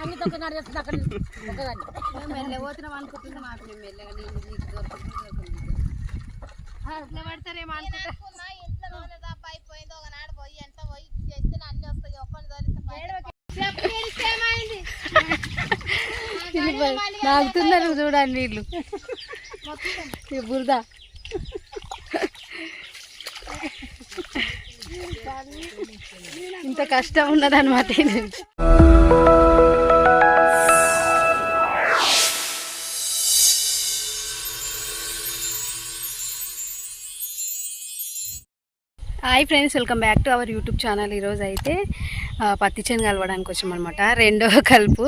సంగీత ఒక నాడు చేస్తుంది అక్కడ ఒకదాన్ని మెల్ల పోతున్నాం అనుకుంటుంది మాకు మేము మెల్లగా నీళ్ళు నీకు దొరుకుతుంది అట్లా పడతారేమో అనుకుంటా. తాగుతున్నారు చూడండి వీళ్ళు ఈ బురద. ఇంత కష్టం ఉన్నదన్నమాట hi friends welcome back to our YouTube channel. ఈరోజు అయితే పత్తి చేను కలవడానికి వచ్చామన్నమాట. రెండో కలుపు.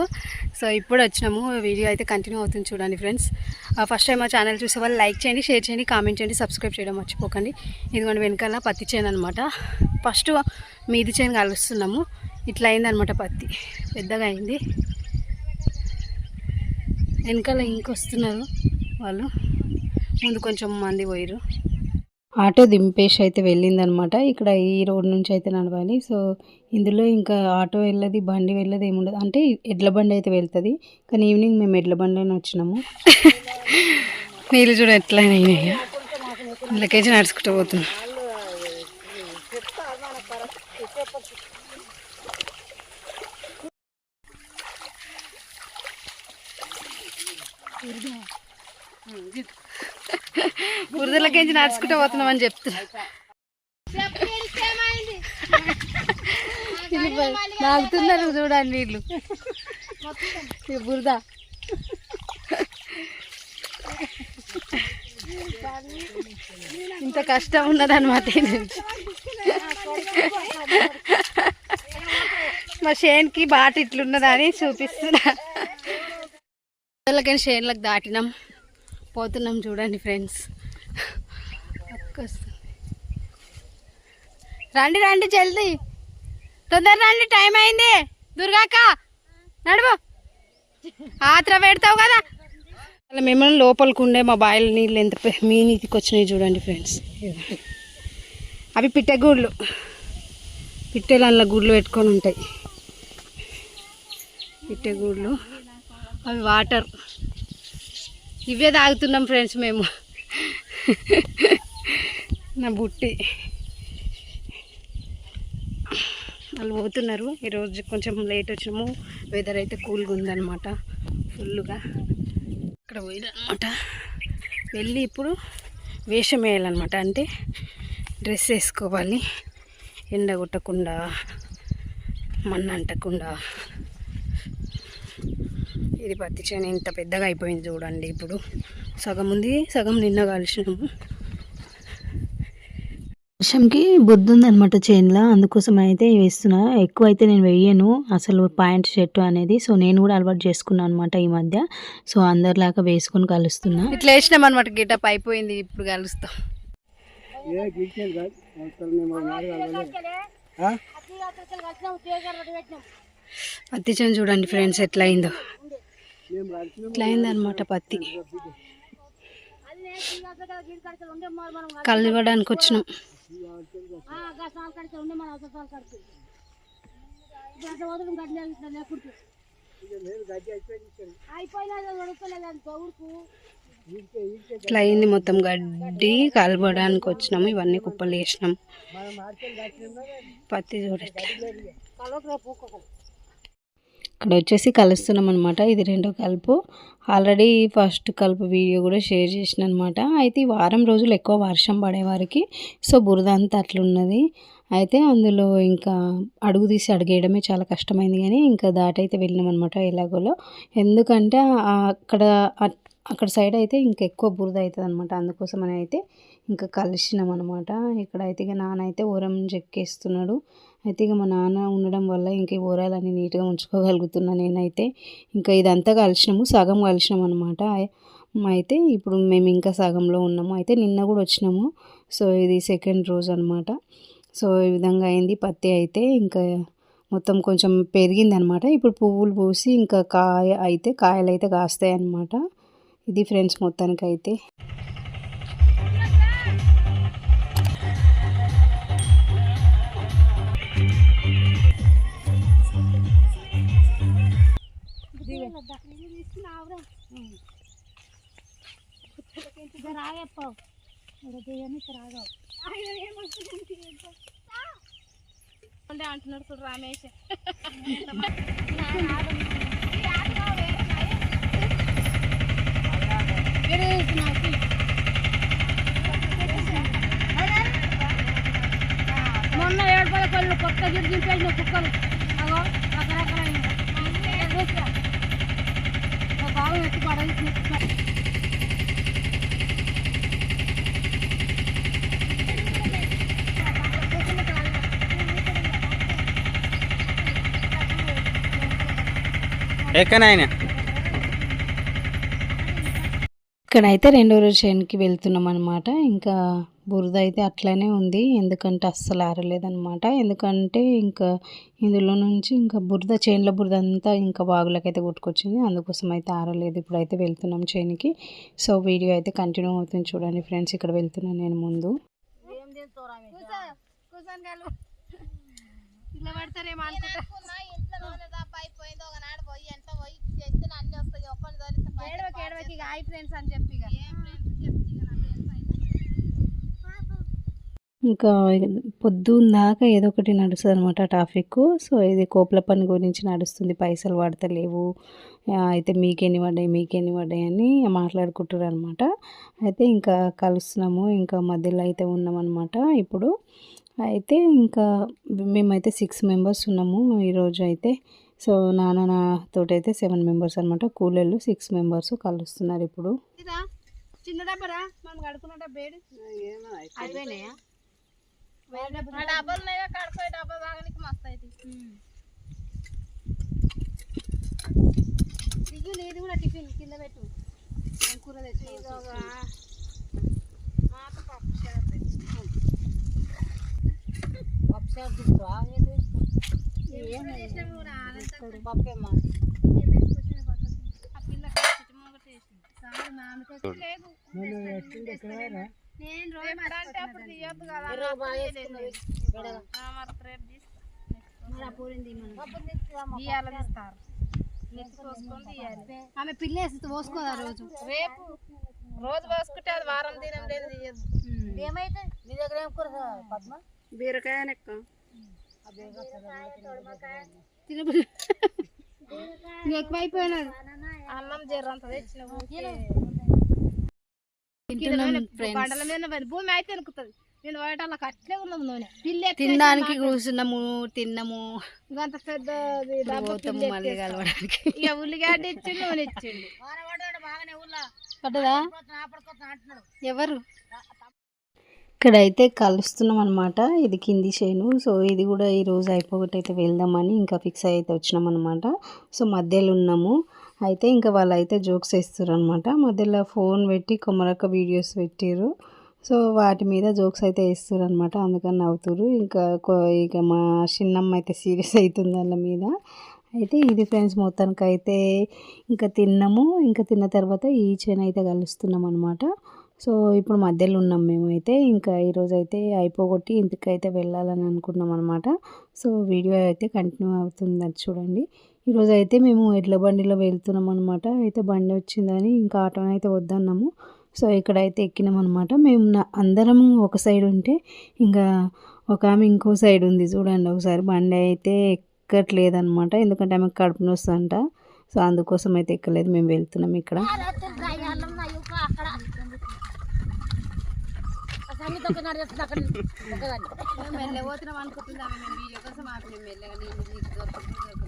సో ఇప్పుడు వచ్చినాము. వీడియో అయితే కంటిన్యూ అవుతుంది చూడండి ఫ్రెండ్స్. ఫస్ట్ టైం మా ఛానల్ చూసే వాళ్ళు లైక్ చేయండి షేర్ చేయండి కామెంట్ చేయండి సబ్స్క్రైబ్ చేయడం మర్చిపోకండి. ఇదిగోండి వెనకాల పత్తి చేను అనమాట ఫస్ట్ మీది చేను కలుస్తున్నాము. ఇట్లా అయిందనమాట పత్తి. పెద్దగా అయింది. వెనకాల ఇంకొస్తున్నారు వాళ్ళు. ముందు కొంచెం మంది పోయిరు ఆటో దింపేసి అయితే వెళ్ళిందనమాట. ఇక్కడ ఈ రోడ్ నుంచి అయితే నడవాలి. సో ఇందులో ఇంకా ఆటో వెళ్ళదు బండి వెళ్ళదు ఏముండదు. అంటే ఎడ్ల బండి అయితే వెళ్తుంది. కానీ ఈవినింగ్ మేము ఎడ్ల బండిలోనే వచ్చినాము. నీళ్ళు చూడ ఎట్లయినా అయినాయి. ఇళ్ళకేసి నడుచుకుంటూ పోతున్నాం. బురదలకేంచి నడుచుకుంటూ పోతున్నాం అని చెప్తున్నా నాకుతున్నారు చూడండి వీళ్ళు బురద. ఇంత కష్టం ఉన్నదన్నమాట. మా షేన్కి బాట ఇట్లున్నదని చూపిస్తున్నా. షేన్లకు దాటినాం. పోతున్నాం చూడండి ఫ్రెండ్స్. రండి రండి జల్దీ. తొందర రండి టైం అయింది. దుర్గాక నడువు ఆత్ర పెడతావు కదా. అలా మిమ్మల్ని లోపలికి ఉండే మా బాయిల నీళ్ళు ఎంత మీ నీతికి వచ్చినాయి చూడండి ఫ్రెండ్స్. అవి పిట్టగూళ్ళు పిట్టెలు అందులో గుడ్లు పెట్టుకొని ఉంటాయి. పిట్టెగూళ్ళు అవి వాటర్. ఇవే తాగుతున్నాం ఫ్రెండ్స్ మేము. నా బుట్టి. వాళ్ళు పోతున్నారు. ఈరోజు కొంచెం లేట్ వచ్చినాము. వెదర్ అయితే కూల్గా ఉందనమాట ఫుల్గా ఇక్కడ పోయినమాట వెళ్ళి ఇప్పుడు వేషం వేయాలన్నమాట. అంటే డ్రెస్ వేసుకోవాలి. ఎండ కొట్టకుండా మన్న అంటకుండా ఇది పత్తి చేను ఇంత పెద్దగా అయిపోయింది చూడండి ఇప్పుడు. సగం ఉంది సగం నిన్న కలిసినాము వర్షంకి బుద్ధి ఉందన్నమాట చైన్లో అందుకోసం అయితే వేస్తున్నా. ఎక్కువ అయితే నేను వెయ్యను అసలు పాయింట్ షర్ట్ అనేది. సో నేను కూడా అలవాటు చేసుకున్నాను అనమాట ఈ మధ్య. సో అందరిలాగా వేసుకొని కలుస్తున్నా. ఇట్లా వేసినాం అనమాట గిటప్ అయిపోయింది ఇప్పుడు కలుస్తాం. పత్తి చేను చూడండి ఫ్రెండ్స్ ఎట్లా అయిందో ఇట్లా అయింది అనమాట పత్తి కలవడానికి వచ్చినాం. ఇట్లా అయింది మొత్తం గడ్డి కలవడానికి వచ్చినాము ఇవన్నీ కుప్పలు వేసినాం. పత్తి చూడండి ఇక్కడ వచ్చేసి కలుస్తున్నాం అనమాట ఇది రెండో కలుపు. ఆల్రెడీ ఫస్ట్ కలుపు వీడియో కూడా షేర్ చేసిన అనమాట అయితే వారం రోజులు ఎక్కువ వర్షం పడేవారికి సో బురద అంతా అట్లున్నది. అయితే అందులో ఇంకా అడుగు తీసి అడిగేయడమే చాలా కష్టమైంది కానీ ఇంకా దాటైతే వెళ్ళినాం అనమాట ఎలాగోలో. ఎందుకంటే అక్కడ అక్కడ సైడ్ అయితే ఇంకా ఎక్కువ బురద అవుతుంది అనమాట అందుకోసమని అయితే ఇంకా కలిసినాం అనమాట ఇక్కడ అయితే ఇక నాన్న అయితే ఊరం చెక్కేస్తున్నాడు. అయితే ఇక మా నాన్న ఉండడం వల్ల ఇంకా ఈ ఊరాలన్నీ నీట్గా ఉంచుకోగలుగుతున్నా నేనైతే ఇంకా ఇదంతా కలిసినాము సగం కలిసినాం అనమాట అయితే ఇప్పుడు మేము ఇంకా సగంలో ఉన్నాము. అయితే నిన్న కూడా వచ్చినాము. సో ఇది సెకండ్ రోజు అనమాట సో ఈ విధంగా అయింది. పత్తి అయితే ఇంకా మొత్తం కొంచెం పెరిగింది అనమాట ఇప్పుడు పువ్వులు పూసి ఇంకా కాయ అయితే కాయలు అయితే కాస్తాయి అనమాట ఇది ఫ్రెండ్స్ మొత్తానికి అయితే రాగప్పావు అంటున్నాడు చూడు రమేష్. మొన్న ఏడుపల పళ్ళు కొత్త గిరి దింపేసిన కుక్కలు. అగో రకరకాల బాగా ఇక్కడైతే రెండో రోజు చేనుకి వెళ్తున్నాం అనమాట ఇంకా బురద అయితే అట్లనే ఉంది. ఎందుకంటే అస్సలు ఆరలేదన్నమాట. ఎందుకంటే ఇంకా ఇందులో నుంచి ఇంకా బురద చేనుల బురద అంతా ఇంకా బాగులకైతే కొట్టుకొచ్చింది అందుకోసం అయితే ఆరలేదు. ఇప్పుడైతే వెళ్తున్నాం చేనుకి. సో వీడియో అయితే కంటిన్యూ అవుతుంది చూడండి ఫ్రెండ్స్. ఇక్కడ వెళ్తున్నాను నేను ముందు. కలు. ఇలా ఇంకా పొద్దున్న దాకా ఏదో ఒకటి నడుస్తుంది అనమాట ట్రాఫిక్ సో ఇది కోప్ల పని గురించి నడుస్తుంది. పైసలు పడతలేవు అయితే మీకెన్ని పడ్డాయి మీకెన్ని పడ్డాయి అని మాట్లాడుకుంటారు అనమాట అయితే ఇంకా కలుస్తున్నాము. ఇంకా మధ్యలో అయితే ఉన్నామన్నమాట ఇప్పుడు. అయితే ఇంకా మేమైతే సిక్స్ మెంబర్స్ ఉన్నాము ఈరోజు అయితే. సో నాన్న నాతోటి అయితే సెవెన్ మెంబర్స్ అనమాట కూలీలు సిక్స్ మెంబర్స్ కలుస్తున్నారు ఇప్పుడు. చిన్న డబ్బరా మనం కడుకున్న డబ్బేడు అయిపోయినాయా? డబ్బులు ఉన్నాయో కడుకోయి డబ్బా తాగనికి మస్తు అయితే దిగు నీది కూడా టిఫిన్ కింద పెట్టు. నేను కూర తెచ్చి పప్పు ఏం చేసినావు కూడా ఆనందంగా పప్పేమ్మా పిల్ల ఆమె పిల్ల వేసి పోసుకోదా రోజు? రేపు. రోజు పోసుకుంటే అది వారం దినం లేదు ఏమైతే? నీ దగ్గర ఏం కూర పద్మ? బీరకాయ నెక్క. ఎక్కువైపోయినాడు. అన్నం జర్రంత తెచ్చిన తింటున్నాం ఫ్రెండ్స్ బండల మీద పడి భూమి అయితే ఎనుకుతుంది నేను అట్లే ఉన్నది నూనె. పిల్లి తినడానికి కూర్చున్నాము తిన్నాము. పోతాము పిల్లి మళ్ళీ. కలవడానికి. ఇక ఉల్లిగడ్డ ఇచ్చి నూనె ఇచ్చిండు. పడ్డదా? ఎవరు? ఇక్కడైతే కలుస్తున్నాం అనమాట ఇది కింది చేను. సో ఇది కూడా ఈ రోజు అయిపోగొట్టి అయితే వెళ్దామని ఇంకా ఫిక్స్ అయితే వచ్చినాం అనమాట సో మధ్యలో ఉన్నాము. అయితే ఇంకా వాళ్ళు అయితే జోక్స్ వేస్తారు అనమాట మధ్యలో ఫోన్ పెట్టి కొమ్మరక్క వీడియోస్ పెట్టారు సో వాటి మీద జోక్స్ అయితే వేస్తారు అనమాట అందుకని నవ్వుతారు ఇంకా ఇక మా చిన్నమ్మ అయితే సీరియస్ అవుతుంది వాళ్ళ మీద. అయితే ఇది ఫ్రెండ్స్ మొత్తానికి అయితే ఇంకా తిన్నాము. ఇంకా తిన్న తర్వాత ఈ చైన్ అయితే కలుస్తున్నాం అనమాట సో ఇప్పుడు మధ్యలో ఉన్నాం మేమైతే ఇంకా ఈరోజు అయితే అయిపోగొట్టి ఇంటికి అయితే వెళ్ళాలని అనుకున్నాం అనమాట సో వీడియో అయితే కంటిన్యూ అవుతుంది. అది చూడండి. ఈరోజు అయితే మేము ఎడ్ల బండిలో వెళ్తున్నాం అనమాట అయితే బండి వచ్చిందని ఇంకా ఆటో అయితే వద్దన్నాము. సో ఇక్కడైతే ఎక్కినాం అనమాట మేము నా- అందరము ఒక సైడ్ ఉంటే ఇంకా ఒక ఆమె ఇంకో సైడ్ ఉంది చూడండి ఒకసారి. బండి అయితే ఎక్కట్లేదు అనమాట ఎందుకంటే ఆమెకు కడుపు నొస్తుందంట సో అందుకోసం అయితే ఎక్కలేదు. మేము వెళ్తున్నాం ఇక్కడ.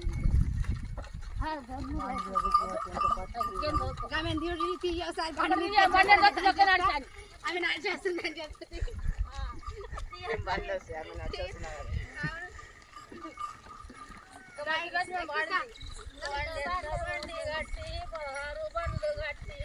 ఆమె తీయడు తీయసారి ఆమె నడిచేస్తుందని చెప్తుంది బండి గట్టి పదహారు బండ్లు గట్టి